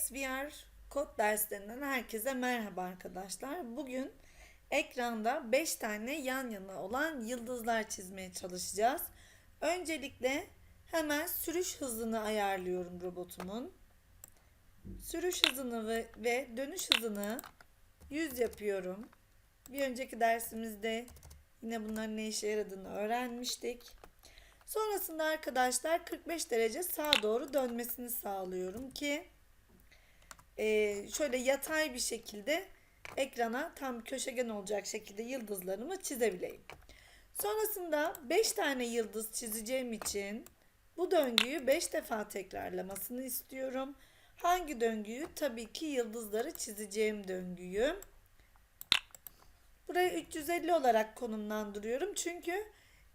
XVR kod derslerinden herkese merhaba arkadaşlar. Bugün ekranda 5 tane yan yana olan yıldızlar çizmeye çalışacağız. Öncelikle hemen sürüş hızını ayarlıyorum robotumun. Sürüş hızını ve, dönüş hızını 100 yapıyorum. Bir önceki dersimizde yine bunların ne işe yaradığını öğrenmiştik. Sonrasında arkadaşlar 45 derece sağa doğru dönmesini sağlıyorum ki e, şöyle yatay bir şekilde ekrana tam köşegen olacak şekilde yıldızlarımı çizebileyim. Sonrasında 5 tane yıldız çizeceğim için bu döngüyü 5 defa tekrarlamasını istiyorum. Hangi döngüyü? Tabii ki yıldızları çizeceğim döngüyü. Burayı 350 olarak konumlandırıyorum. Çünkü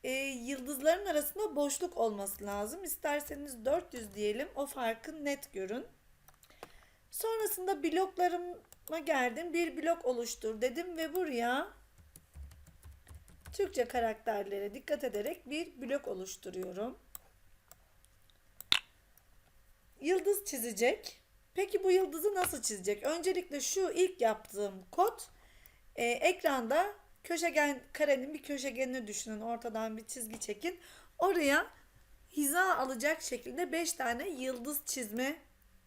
e, yıldızların arasında boşluk olması lazım. İsterseniz 400 diyelim. O farkı net görün. Sonrasında bloklarıma geldim. Bir blok oluştur dedim ve buraya Türkçe karakterlere dikkat ederek bir blok oluşturuyorum. Yıldız çizecek. Peki bu yıldızı nasıl çizecek? Öncelikle şu ilk yaptığım kod e, ekranda köşegen karenin bir köşegenini düşünün. Ortadan bir çizgi çekin. Oraya hiza alacak şekilde 5 tane yıldız çizme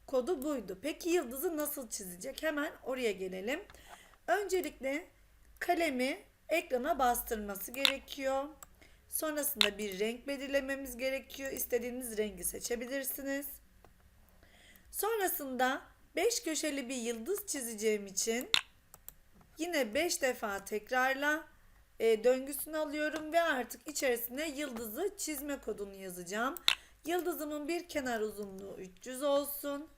kodu buydu. Peki yıldızı nasıl çizecek? Hemen oraya gelelim. Öncelikle kalemi ekrana bastırması gerekiyor. Sonrasında bir renk belirlememiz gerekiyor. İstediğiniz rengi seçebilirsiniz. Sonrasında 5 köşeli bir yıldız çizeceğim için yine 5 defa tekrarla e, döngüsünü alıyorum ve artık içerisine yıldızı çizme kodunu yazacağım. Yıldızımın bir kenar uzunluğu 300 olsun.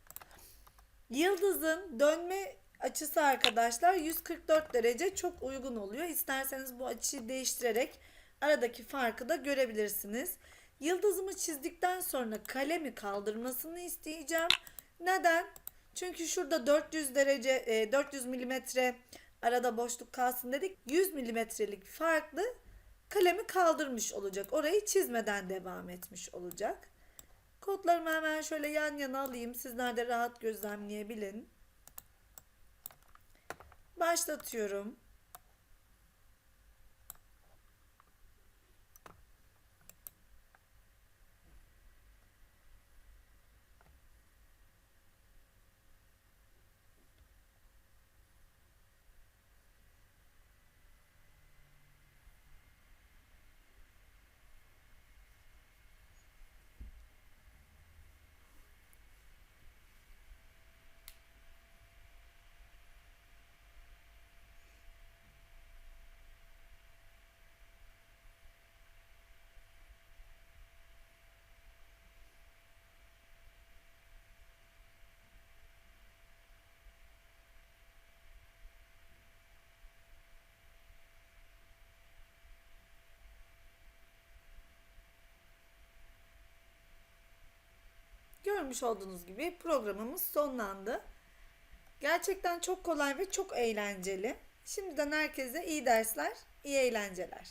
Yıldızın dönme açısı arkadaşlar 144 derece çok uygun oluyor. İsterseniz bu açıyı değiştirerek aradaki farkı da görebilirsiniz. Yıldızımı çizdikten sonra kalemi kaldırmasını isteyeceğim. Neden? Çünkü şurada 400 derece 400 milimetre arada boşluk kalsın dedik. 100 milimetrelik farklı kalemi kaldırmış olacak. Orayı çizmeden devam etmiş olacak. Kodlarımı hemen şöyle yan yana alayım. Sizler de rahat gözlemleyebilin. Başlatıyorum. Görmüş olduğunuz gibi programımız sonlandı. Gerçekten çok kolay ve çok eğlenceli. Şimdiden herkese iyi dersler, iyi eğlenceler.